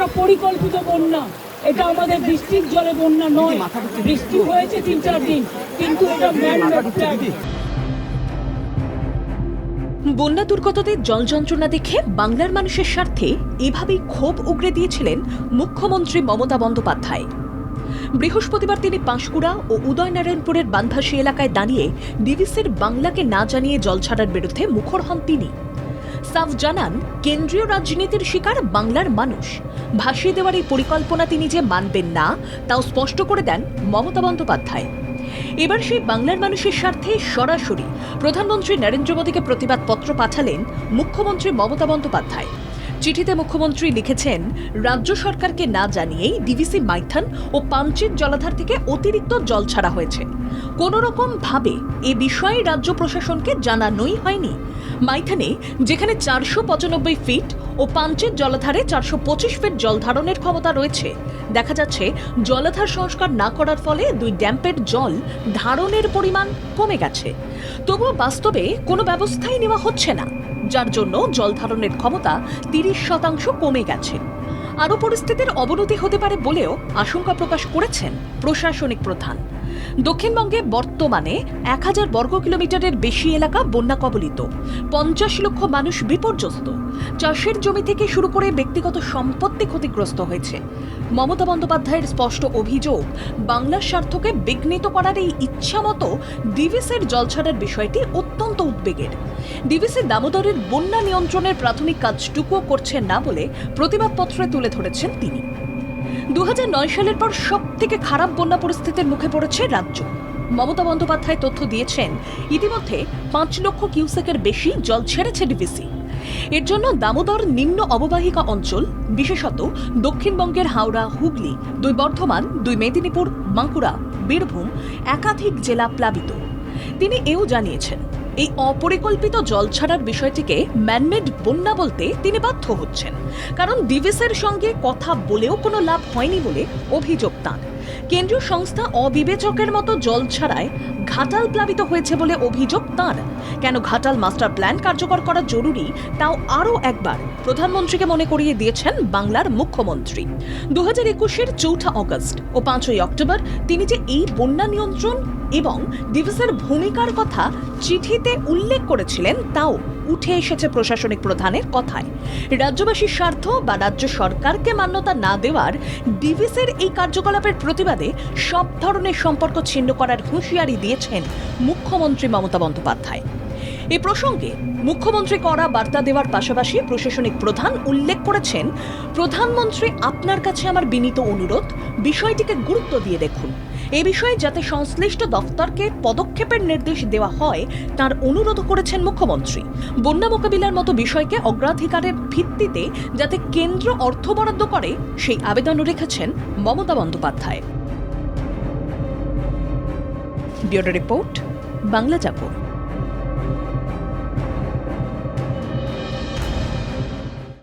এটা পরিকল্পিত বন্যা। এটা আমাদের বৃষ্টির জলে বন্যা নয়। বৃষ্টি হয়েছে তিন চার দিন, কিন্তু এটা বন্যা দুর্গতদের জল যন্ত্রণা দেখে বাংলার মানুষের স্বার্থে এভাবেই ক্ষোভ উগরে দিয়েছিলেন মুখ্যমন্ত্রী মমতা বন্দ্যোপাধ্যায়। বৃহস্পতিবার তিনি পাঁশকুড়া ও উদয়নারায়ণপুরের বানভাসী এলাকায় দাঁড়িয়ে ডিভিসির বাংলাকে না জানিয়ে জল ছাড়ার বিরুদ্ধে মুখর হন তিনি। সাফ জানান, কেন্দ্রীয় রাজনীতির শিকার বাংলার মানুষ। ভাসিয়ে দেওয়ার এই পরিকল্পনা তিনি যে মানবেন না, তাও স্পষ্ট করে দেন মমতা বন্দ্যোপাধ্যায়। এবার সেই বাংলার মানুষের স্বার্থে সরাসরি প্রধানমন্ত্রী নরেন্দ্র মোদীকে প্রতিবাদপত্র পাঠালেন মুখ্যমন্ত্রী মমতা বন্দ্যোপাধ্যায়। চিঠিতে মুখ্যমন্ত্রী লিখেছেন, রাজ্য সরকারকে না জানিয়েই ডিভিসি মাইথান ও পাঞ্চেত জলাধার থেকে অতিরিক্ত জল ছাড়া হয়েছে। কোন রকম ভাবে এ বিষয়ে রাজ্য প্রশাসনকে জানানোই হয়নি। মাইথানে যেখানে চারশো পঁচানব্বই ফিট ও পাঞ্চেত জলাধারে চারশো পঁচিশ ফিট জল ধারণের ক্ষমতা রয়েছে। দেখা যাচ্ছে, জলাধার সংস্কার না করার ফলে দুই ড্যাম্পের জল ধারণের পরিমাণ কমে গেছে। তবুও বাস্তবে কোনো ব্যবস্থাই নেওয়া হচ্ছে না। যার জন্য জল ধারণের ক্ষমতা তিরিশ শতাংশ কমে গেছে। আরও পরিস্থিতির অবনতি হতে পারে বলেও আশঙ্কা প্রকাশ করেছেন প্রশাসনিক প্রধান। দক্ষিণবঙ্গে বর্তমানে এক হাজার বর্গ কিলোমিটারের বেশি এলাকা বন্যা কবলিত। পঞ্চাশ লক্ষ মানুষ বিপর্যস্ত। চাষের জমি থেকে শুরু করে ব্যক্তিগত সম্পত্তি ক্ষতিগ্রস্ত হয়েছে। মমতা বন্দ্যোপাধ্যায়ের স্পষ্ট অভিযোগ বাংলার স্বার্থকে বিঘ্নিত করার এই ইচ্ছামতো ডিভিসের জল ছাড়ার বিষয়টি অত্যন্ত উদ্বেগের। ডিভিসি দামোদরের বন্যা নিয়ন্ত্রণের প্রাথমিক কাজটুকুও করছেন না বলে প্রতিবাদপত্রে তুলে ধরেছেন তিনি। দু হাজার নয় সালের পর সব থেকে খারাপ বন্যা পরিস্থিতির মুখে পড়েছে রাজ্য। মমতা বন্দ্যোপাধ্যায় তথ্য দিয়েছেন, ইতিমধ্যে পাঁচ লক্ষ কিউসেকের বেশি জল ছেড়েছে ডিভিসি এর জন্য দামোদর নিম্ন অববাহিকা অঞ্চল, বিশেষত দক্ষিণবঙ্গের হাওড়া, হুগলি, দুই বর্ধমান, দুই মেদিনীপুর, বাঁকুড়া, বীরভূম একাধিক জেলা প্লাবিত। তিনি এও জানিয়েছেন এই অপরিকল্পিত জল ছাড়ার বিষয়টিকে ম্যানমেড বন্যা বলতে তিনি বাধ্য হচ্ছেন। কারণ ডিভিসের সঙ্গে কথা বলেও কোনো লাভ হয়নি বলে অভিযোগ তাঁর। কেন্দ্রীয় সংস্থা অবিবেচকের মতো জল ছাড়ায় ঘাটাল প্লাবিত হয়েছে বলে অভিযোগ তাঁর। কেন ঘাটাল মাস্টার প্ল্যান কার্যকর করা জরুরি, তাও আরও একবার প্রধানমন্ত্রীকে মনে করিয়ে দিয়েছেন বাংলার মুখ্যমন্ত্রী। দু হাজার একুশের চৌঠা অগস্ট ও পাঁচই অক্টোবর তিনি যে এই বন্যা নিয়ন্ত্রণ এবং ডিভিসের ভূমিকার কথা চিঠিতে উল্লেখ করেছিলেন তাও উঠে এসেছে প্রশাসনিক প্রধানের কথায়। রাজ্যবাসীর স্বার্থ বা রাজ্য সরকারকে মান্যতা না দেওয়ার ডিভিসের এই কার্যকলাপের প্রতিবাদে সব ধরনের সম্পর্ক ছিন্ন করার হুঁশিয়ারি দিয়েছেন মুখ্যমন্ত্রী মমতা বন্দ্যোপাধ্যায়। এ প্রসঙ্গে মুখ্যমন্ত্রী করা বার্তা দেওয়ার পাশাপাশি প্রশাসনিক প্রধান উল্লেখ করেছেন, প্রধানমন্ত্রী, আপনার কাছে আমার বিনীত অনুরোধ। বিষয়টিকে গুরুত্ব দিয়ে দেখুন। এ বিষয়ে যাতে সংশ্লিষ্ট দফতরকে পদক্ষেপের নির্দেশ দেওয়া হয়, তার অনুরোধ করেছেন মুখ্যমন্ত্রী। বন্যা মোকাবিলার মতো বিষয়কে অগ্রাধিকারের ভিত্তিতে যাতে কেন্দ্র অর্থ বরাদ্দ করে, সেই আবেদনও রেখেছেন মমতা বন্দ্যোপাধ্যায়। রিপোর্ট, বাংলা জাগো